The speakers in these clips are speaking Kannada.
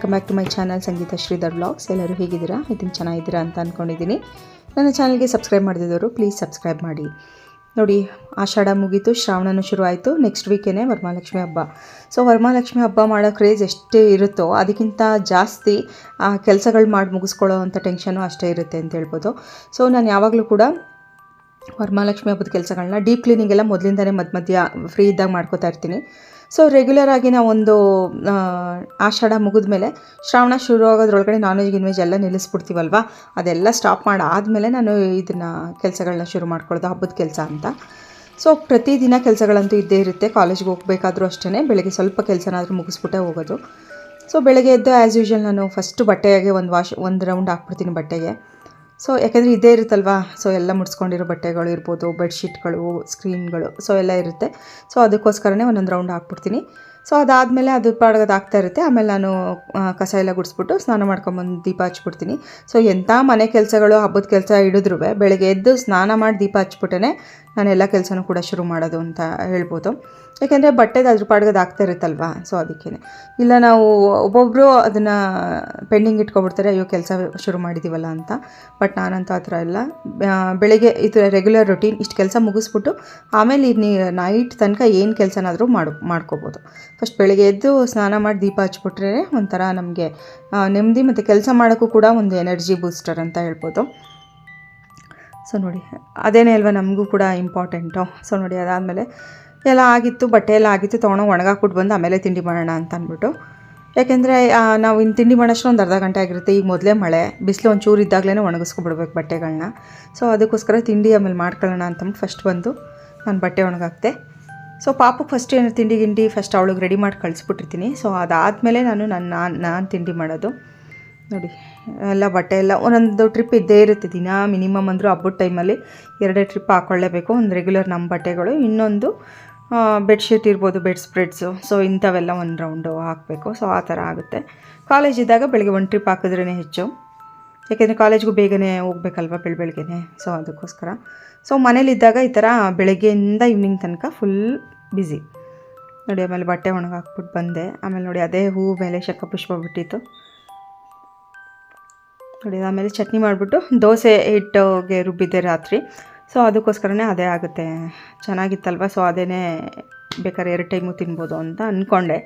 Welcome back to my channel Sangeetha Sridhar vlogs ಎಲ್ಲರೂ ಹೇಗಿದ್ದೀರಾ? ಇದನ್ನು ಚೆನ್ನಾಗಿದ್ದೀರಾ ಅಂತ ಅಂದ್ಕೊಂಡಿದ್ದೀನಿ ನನ್ನ ಚಾನಲ್ಗೆ ಸಬ್ಸ್ಕ್ರೈಬ್ ಮಾಡಿದವರು ಪ್ಲೀಸ್ ಸಬ್ಸ್ಕ್ರೈಬ್ ಮಾಡಿ. ನೋಡಿ, ಆಷಾಢ ಮುಗೀತು, ಶ್ರಾವಣನೂ ಶುರು ಆಯಿತು. ನೆಕ್ಸ್ಟ್ ವೀಕೇನೆ ವರಮಹಾಲಕ್ಷ್ಮಿ ಹಬ್ಬ. ಸೊ ವರಮಹಾಲಕ್ಷ್ಮಿ ಹಬ್ಬ ಮಾಡೋ ಕ್ರೇಜ್ ಎಷ್ಟೇ ಇರುತ್ತೋ, ಅದಕ್ಕಿಂತ ಜಾಸ್ತಿ ಕೆಲಸಗಳು ಮಾಡಿ ಮುಗಿಸ್ಕೊಳ್ಳೋ ಅಂಥ ಟೆನ್ಷನು ಅಷ್ಟೇ ಇರುತ್ತೆ ಅಂತ ಹೇಳ್ಬೋದು. ಸೊ ನಾನು ಯಾವಾಗಲೂ ಕೂಡ ವರಮಹಾಲಕ್ಷ್ಮಿ ಹಬ್ಬದ ಕೆಲಸಗಳನ್ನ ಡೀಪ್ ಕ್ಲೀನಿಂಗ್ ಎಲ್ಲ ಮೊದಲಿಂದನೇ ಮಧ್ಯ ಮಧ್ಯ ಫ್ರೀ ಇದ್ದಾಗ ಮಾಡ್ಕೋತಾ ಇರ್ತೀನಿ. ಸೊ ರೆಗ್ಯುಲರ್ ಆಗಿ ನಾವು ಒಂದು ಆಷಾಢ ಮುಗಿದ ಮೇಲೆ ಶ್ರಾವಣ ಶುರು ಆಗೋದ್ರೊಳಗಡೆ ನಾನ್ ವೆಜ್ ಗಿನ್ ವೆಜ್ ಎಲ್ಲ ನಿಲ್ಲಿಸ್ಬಿಡ್ತೀವಲ್ವ? ಅದೆಲ್ಲ ಸ್ಟಾಪ್ ಮಾಡಾದಮೇಲೆ ನಾನು ಇದನ್ನು ಕೆಲಸಗಳನ್ನ ಶುರು ಮಾಡ್ಕೊಳ್ಳೋದು ಹಬ್ಬದ ಕೆಲಸ ಅಂತ. ಸೊ ಪ್ರತಿದಿನ ಕೆಲಸಗಳಂತೂ ಇದ್ದೇ ಇರುತ್ತೆ. ಕಾಲೇಜ್ಗೆ ಹೋಗಬೇಕಾದ್ರೂ ಅಷ್ಟೇ ಬೆಳಗ್ಗೆ ಸ್ವಲ್ಪ ಕೆಲಸನಾದರೂ ಮುಗಿಸ್ಬಿಟ್ಟೆ ಹೋಗೋದು. ಸೊ ಬೆಳಗ್ಗೆ ಎದ್ದು ಆ್ಯಸ್ ಯೂಶ್ವಲ್ ನಾನು ಫಸ್ಟು ಬಟ್ಟೆಗೆ ಒಂದು ವಾಶ್ ಒಂದು ರೌಂಡ್ ಹಾಕ್ಬಿಡ್ತೀನಿ ಬಟ್ಟೆಗೆ. ಸೊ ಯಾಕೆಂದರೆ ಇದೇ ಇರುತ್ತಲ್ವಾ? ಸೊ ಎಲ್ಲ ಮುಡಿಸ್ಕೊಂಡಿರೋ ಬಟ್ಟೆಗಳು ಇರ್ಬೋದು ಬೆಡ್ಶೀಟ್ಗಳು ಸ್ಕ್ರೀನ್ಗಳು ಸೊ ಎಲ್ಲ ಇರುತ್ತೆ. ಸೊ ಅದಕ್ಕೋಸ್ಕರನೇ ಒಂದೊಂದು ರೌಂಡ್ ಹಾಕ್ಬಿಡ್ತೀನಿ. ಸೊ ಅದಾದಮೇಲೆ ಅದು ಪಾಡ್ಗದು ಆಗ್ತಾ ಇರುತ್ತೆ. ಆಮೇಲೆ ನಾನು ಕಸ ಎಲ್ಲ ಗುಡಿಸ್ಬಿಟ್ಟು ಸ್ನಾನ ಮಾಡ್ಕೊಂಬಂದು ದೀಪ ಹಚ್ಬಿಡ್ತೀನಿ. ಸೊ ಎಂಥ ಮನೆ ಕೆಲಸಗಳು ಹಬ್ಬದ ಕೆಲಸ ಹಿಡಿದ್ರೂ ಬೆಳಗ್ಗೆ ಎದ್ದು ಸ್ನಾನ ಮಾಡಿ ದೀಪ ಹಚ್ಬಿಟ್ಟೇ ನಾನು ಎಲ್ಲ ಕೆಲಸನೂ ಕೂಡ ಶುರು ಮಾಡೋದು ಅಂತ ಹೇಳ್ಬೋದು. ಯಾಕೆಂದರೆ ಬಟ್ಟೆದು ಅದ್ರ ಪಾಡ್ಗದು ಆಗ್ತಾ ಇರುತ್ತಲ್ವಾ? ಸೊ ಅದಕ್ಕೇ ಇಲ್ಲ, ನಾವು ಒಬ್ಬೊಬ್ಬರು ಅದನ್ನು ಪೆಂಡಿಂಗ್ ಇಟ್ಕೊಬಿಡ್ತಾರೆ ಅಯ್ಯೋ, ಕೆಲಸ ಶುರು ಮಾಡಿದ್ದೀವಲ್ಲ ಅಂತ. ಬಟ್ ನಾನಂತೂ ಆ ಥರ ಎಲ್ಲ ಬೆಳಗ್ಗೆ ಇದು ರೆಗ್ಯುಲರ್ ರೊಟೀನ್ ಇಷ್ಟು ಕೆಲಸ ಮುಗಿಸ್ಬಿಟ್ಟು ಆಮೇಲೆ ನೀ ನೈಟ್ ತನಕ ಏನು ಕೆಲಸನಾದರೂ ಮಾಡು, ಮಾಡ್ಕೋಬೋದು. ಫಸ್ಟ್ ಬೆಳಿಗ್ಗೆ ಎದ್ದು ಸ್ನಾನ ಮಾಡಿ ದೀಪ ಹಚ್ಬಿಟ್ರೆ ಒಂಥರ ನಮಗೆ ನೆಮ್ಮದಿ ಮತ್ತು ಕೆಲಸ ಮಾಡೋಕ್ಕೂ ಕೂಡ ಒಂದು ಎನರ್ಜಿ ಬೂಸ್ಟರ್ ಅಂತ ಹೇಳ್ಬೋದು. ಸೊ ನೋಡಿ, ಅದೇನೇ ಅಲ್ವಾ ನಮಗೂ ಕೂಡ ಇಂಪಾರ್ಟೆಂಟು ಸೊ ನೋಡಿ, ಅದಾದಮೇಲೆ ಎಲ್ಲ ಆಗಿತ್ತು, ಬಟ್ಟೆ ಎಲ್ಲ ಆಗಿತ್ತು ತೊಗೊಂಡು ಒಣಗಾಕ್ಬಿಟ್ಟು ಬಂದು ಆಮೇಲೆ ತಿಂಡಿ ಮಾಡೋಣ ಅಂತ ಅಂದ್ಬಿಟ್ಟು ಯಾಕೆಂದರೆ ನಾವು ಇನ್ನು ತಿಂಡಿ ಮಾಡೋಷ್ಟು ಒಂದು ಅರ್ಧ ಗಂಟೆ ಆಗಿರುತ್ತೆ. ಈಗ ಮೊದಲೇ ಮಳೆ, ಬಿಸಿಲು ಒಂದು ಚೂರು ಇದ್ದಾಗಲೇ ಒಣಗಿಸ್ಕೊಬಿಡ್ಬೇಕು ಬಟ್ಟೆಗಳನ್ನ ಸೊ ಅದಕ್ಕೋಸ್ಕರ ತಿಂಡಿ ಆಮೇಲೆ ಮಾಡ್ಕೊಳ್ಳೋಣ ಅಂತಂದ್ಬಿಟ್ಟು ಫಸ್ಟ್ ಬಂದು ನಾನು ಬಟ್ಟೆ ಒಣಗಾಕ್ತೆ. ಸೊ ಪಾಪು ಫಸ್ಟ್ ಏನು ತಿಂಡಿ ಗಿಂಡಿ ಫಸ್ಟ್ ಅವಳಿಗೆ ರೆಡಿ ಮಾಡಿ ಕಳಿಸ್ಬಿಟ್ಟಿರ್ತೀನಿ. ಸೊ ಅದಾದಮೇಲೆ ನಾನು ನನ್ನ ನಾನು ನಾನು ತಿಂಡಿ ಮಾಡೋದು. ನೋಡಿ, ಎಲ್ಲ ಬಟ್ಟೆ ಎಲ್ಲ ಒಂದೊಂದು ಟ್ರಿಪ್ ಇದ್ದೇ ಇರುತ್ತೆ. ದಿನ ಮಿನಿಮಮ್ ಅಂದರೂ ಹಬ್ಬದ ಟೈಮಲ್ಲಿ ಎರಡೇ ಟ್ರಿಪ್ ಹಾಕ್ಕೊಳ್ಳೇಬೇಕು ಒಂದು ರೆಗ್ಯುಲರ್ ನಮ್ಮ ಬಟ್ಟೆಗಳು, ಇನ್ನೊಂದು ಬೆಡ್ಶೀಟ್ ಇರ್ಬೋದು ಬೆಡ್ ಸ್ಪ್ರೆಡ್ಸು ಸೊ ಇಂಥವೆಲ್ಲ ಒಂದು ರೌಂಡು ಹಾಕಬೇಕು. ಸೊ ಆ ಥರ ಆಗುತ್ತೆ. ಕಾಲೇಜ್ ಇದ್ದಾಗ ಬೆಳಗ್ಗೆ ಒಂದು ಟ್ರಿಪ್ ಹಾಕಿದ್ರೇ ಹೆಚ್ಚು. ಯಾಕೆಂದರೆ ಕಾಲೇಜ್ಗೂ ಬೇಗನೆ ಹೋಗ್ಬೇಕಲ್ವ ಬೆಳ, ಬೆಳಗ್ಗೆನೆ. ಸೊ ಅದಕ್ಕೋಸ್ಕರ. ಸೊ ಮನೇಲಿದ್ದಾಗ ಈ ಥರ ಬೆಳಗ್ಗೆಯಿಂದ ಈವ್ನಿಂಗ್ ತನಕ ಫುಲ್ ಬ್ಯುಸಿ ನೋಡಿ, ಆಮೇಲೆ ಬಟ್ಟೆ ಒಣಗಾಕ್ಬಿಟ್ಟು ಬಂದೆ. ಆಮೇಲೆ ನೋಡಿ, ಅದೇ ಹೂವು ಮೇಲೆ ಶಂಖಪುಷ್ಪ ಬಿಟ್ಟಿತ್ತು. ನೋಡಿ, ಆಮೇಲೆ ಚಟ್ನಿ ಮಾಡಿಬಿಟ್ಟು ದೋಸೆ ಹಿಟ್ಟಿಗೆ ರುಬ್ಬಿದ್ದೆ ರಾತ್ರಿ. ಸೊ ಅದಕ್ಕೋಸ್ಕರನೇ ಅದೇ ಆಗುತ್ತೆ. ಚೆನ್ನಾಗಿತ್ತಲ್ವ? ಸೊ ಅದೇ ಬೇಕಾದ್ರೆ ಎರಡು ಟೈಮು ತಿನ್ಬೋದು ಅಂತ ಅಂದ್ಕೊಂಡೆ